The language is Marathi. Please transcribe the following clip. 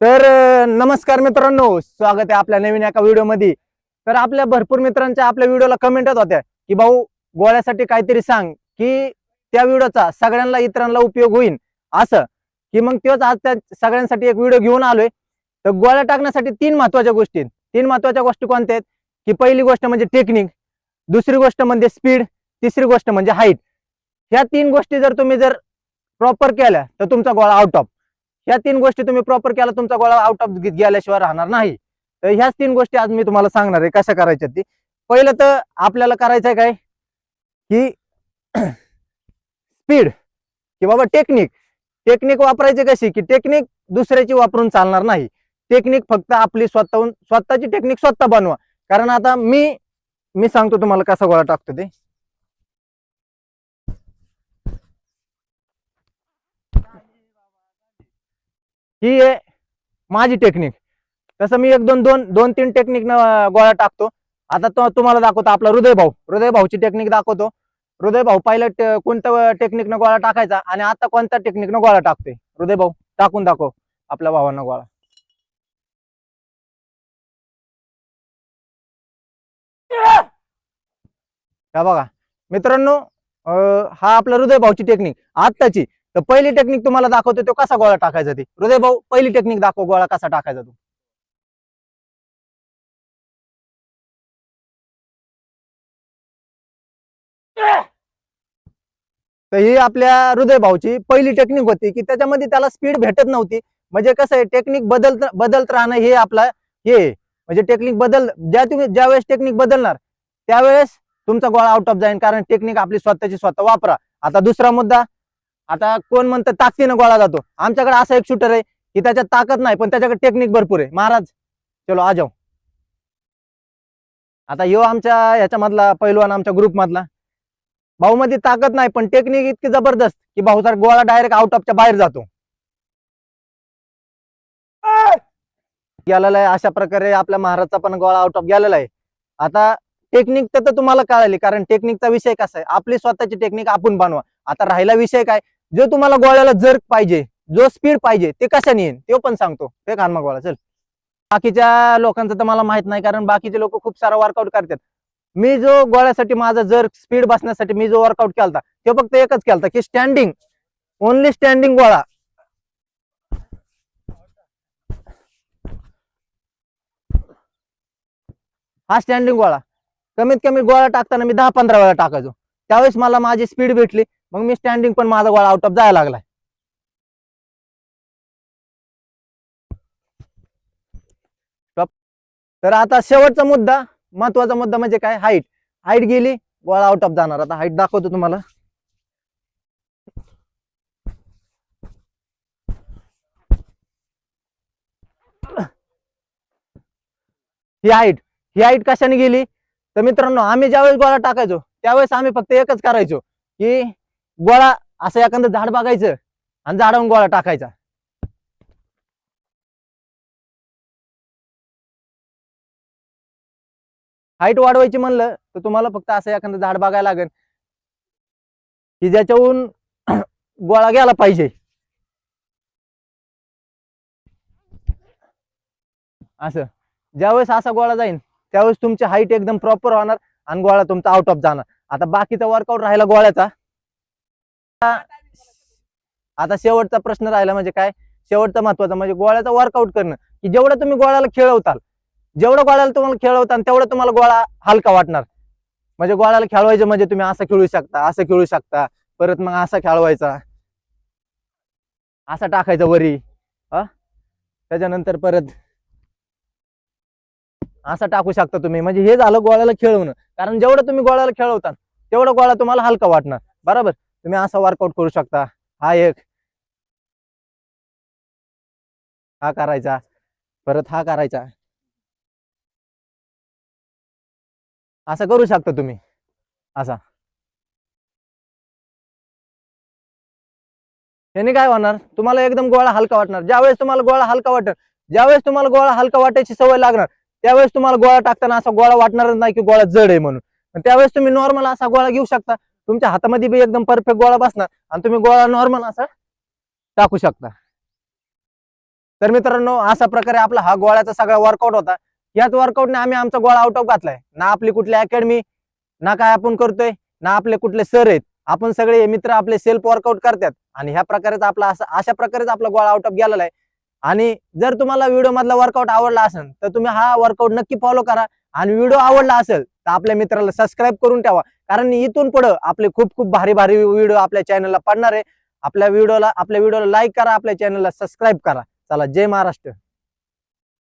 तर नमस्कार मित्रांनो स्वागत आहे आपल्या नवीन एका व्हिडिओमध्ये. तर आपल्या भरपूर मित्रांच्या आपल्या व्हिडिओला कमेंट येत होत्या की भाऊ गोळ्यासाठी काहीतरी सांग की त्या व्हिडिओचा सगळ्यांना इतरांना उपयोग होईल असं. की मग तोच आज त्या सगळ्यांसाठी एक व्हिडिओ घेऊन आलोय. तर गोळ्या टाकण्यासाठी तीन महत्त्वाच्या गोष्टी आहेत. तीन महत्त्वाच्या गोष्टी कोणत्या आहेत? की पहिली गोष्ट म्हणजे टेक्निक दुसरी गोष्ट म्हणजे स्पीड तिसरी गोष्ट म्हणजे हाईट ह्या तीन गोष्टी जर तुम्ही जर प्रॉपर केल्या तर तुमचा गोळा आउट ऑफ ह्या तीन गोष्टी तुम्ही प्रॉपर केला तुमचा गोळा आउट ऑफ गेल्याशिवाय राहणार नाही. तर ह्याच तीन गोष्टी आज मी तुम्हाला सांगणार आहे कशा करायच्या ती. पहिलं तर आपल्याला करायचं आहे काय? की स्पीड की बाबा टेक्निक टेक्निक वापरायची कशी? की टेक्निक दुसऱ्याची वापरून चालणार नाही. टेक्निक फक्त आपली स्वतःहून स्वतःची टेक्निक स्वतः बनवा. कारण आता मी मी सांगतो तुम्हाला कसा गोळा टाकतो ते. ही आहे माझी टेक्निक तसं मी एक दोन दोन दोन तीन टेक्निक न गोळा टाकतो. आता तो तुम्हाला दाखवतो आपला हृदय भाऊ. हृदय भाऊची टेक्निक दाखवतो. हृदय भाऊ पहिलं कोणत्या टेक्निकनं गोळा टाकायचा आणि आता कोणत्या टेक्निकनं गोळा टाकतोय? हृदय भाऊ टाकून दाखव आपल्या भावांना गोळा. बघा मित्रांनो हा आपला हृदय भाऊची टेक्निक आत्ताची तर पहिली टेक्निक तुम्हाला दाखवतो तो कसा गोळा टाकायचा ती. हृदय भाऊ पहिली टेक्निक दाखव गोळा कसा टाकायचा तू. तर ही आपल्या हृदय भाऊची पहिली टेक्निक होती की त्याच्यामध्ये त्याला स्पीड भेटत नव्हती. म्हणजे कसं आहे टेक्निक बदलत बदलत राहणं हे आपला हे म्हणजे टेक्निक बदल ज्या तुम्ही ज्या वेळेस टेक्निक बदलणार त्यावेळेस तुमचा गोळा आउट ऑफ जाईल कारण टेक्निक आपली स्वतःची स्वतः वापरा. आता दुसरा मुद्दा आता कोण म्हणतं ताकदीनं गोळा जातो. आमच्याकडे असा एक शूटर आहे की त्याच्यात ताकद नाही पण त्याच्याकडे टेक्निक भरपूर आहे. महाराज चलो आ जाऊ. आता यो आमच्या ह्याच्यामधला पैलवान आमच्या ग्रुप मधला. ताकद नाही पण टेक्निक इतकी जबरदस्त की भाऊचा गोळा डायरेक्ट आउट ऑफच्या बाहेर जातो. गेलेला आहे अशा प्रकारे आपल्या महाराजचा पण गोळा आउट ऑफ गेलेला आहे. आता टेक्निक तर तर तुम्हाला कळाली कारण टेक्निकचा विषय कसा आहे? आपली स्वतःची टेक्निक आपण बनवा. आता राहिला विषय काय? जो तुम्हाला गोळ्याला जर्क पाहिजे जो स्पीड पाहिजे ते कशाने येईन? ते पण सांगतो. ते कानमा मग गोळा चल. बाकीच्या लोकांचं तर मला माहीत नाही कारण बाकीचे लोक खूप सारा वर्कआउट करतात. मी जो गोळ्यासाठी माझा जर स्पीड बसण्यासाठी मी जो वर्कआउट केलता ते फक्त एकच केलता की स्टँडिंग ओनली स्टँडिंग गोळा. हा स्टँडिंग गोळा. कमीत कमी गोळा टाकताना मी दहा पंधरा वेळा टाकायचो. त्यावेळेस मला माझी स्पीड भेटली. मग मी स्टँडिंग पण माझा गोळा आउट ऑफ जायला लागलाय. तर आता शेवटचा मुद्दा महत्त्वाचा मुद्दा म्हणजे काय? हाईट हाईट गेली गोळा आउट ऑफ जाणार. आता हाईट दाखवतो तुम्हाला. ही हाईट ही हाईट कशाने गेली? तर मित्रांनो आम्ही ज्यावेळेस गोळा टाकायचो त्यावेळेस आम्ही फक्त एकच करायचो की गोळा असं एखादं झाड बघायचं आणि झाडावून गोळा टाकायचा. हाईट वाढवायची म्हणलं तर तुम्हाला फक्त असं एखादं झाड बघायला लागेल. की ज्याच्याहून गोळा घ्यायला पाहिजे. असं. ज्यावेळेस असा गोळा जाईल त्यावेळेस तुमची हाईट एकदम प्रॉपर होणार आणि गोळा तुमचा आउट ऑफ जाणार. आता बाकीचा वर्कआउट राहिला गोळ्याचा. आता शेवटचा प्रश्न राहिला म्हणजे काय? शेवटचा महत्त्वाचा म्हणजे गोळ्याचा वर्कआउट करणं. की जेवढं तुम्ही गोळ्याला खेळवताल जेवढं गोळ्याला तुम्हाला खेळवताल तेवढं तुम्हाला गोळा हलका वाटणार. म्हणजे गोळ्याला खेळवायचं म्हणजे तुम्ही असं खेळू शकता असं खेळू शकता. परत मग असा खेळवायचा. असा टाकायचा वरी. हा? त्याच्यानंतर परत असं टाकू शकता तुम्ही. म्हणजे हे झालं गोळ्याला खेळवणं. कारण जेवढं तुम्ही गोळ्याला खेळवता तेवढं गोळा तुम्हाला हलका वाटणार. बरोबर? तुम्ही असा वर्कआउट करू शकता. हा एक. हा करायचा. परत हा करायचा. असं करू शकता तुम्ही. असा. याने काय होणार? तुम्हाला एकदम गोळा हलका वाटणार. ज्यावेळेस तुम्हाला गोळा हलका वाटेल ज्यावेळेस तुम्हाला गोळा हलका वाटायची सवय लागणार त्यावेळेस तुम्हाला गोळा टाकताना असा गोळा वाटणारच नाही की गोळा जड आहे म्हणून. त्यावेळेस तुम्ही नॉर्मल असा गोळा घेऊ शकता. तुमच्या हातामध्ये बी एकदम परफेक्ट गोळा बसणार आणि तुम्ही गोळा नॉर्मल असा टाकू शकता. तर मित्रांनो अशा प्रकारे आपला हा गोळ्याचा सगळा वर्कआउट होता. याच वर्कआउटने आम्ही आमचा गोळा आउट ऑफ घातलाय. ना आपली कुठली अकॅडमी ना काय आपण करतोय ना आपले कुठले सर आहेत. आपण सगळे मित्र आपले सेल्फ वर्कआउट करतात. आणि ह्या प्रकारेच आपला असा अशा प्रकारेच आपला गोळा आउट ऑफ गेलेला आहे. आणि जर तुम्हाला व्हिडिओ मधला वर्कआउट आवडला असेल तर तुम्ही हा वर्कआउट नक्की फॉलो करा. आणि व्हिडिओ आवडला असेल तर आपल्या मित्राला सबस्क्राईब करून ठेवा. कारण इथून पुढं आपले खूप खूप भारी भारी व्हिडिओ आपल्या चॅनलला पडणार आहे. आपल्या व्हिडिओला आपल्या व्हिडिओला लाईक करा आपल्या चॅनलला सबस्क्राईब करा. चला जय महाराष्ट्र.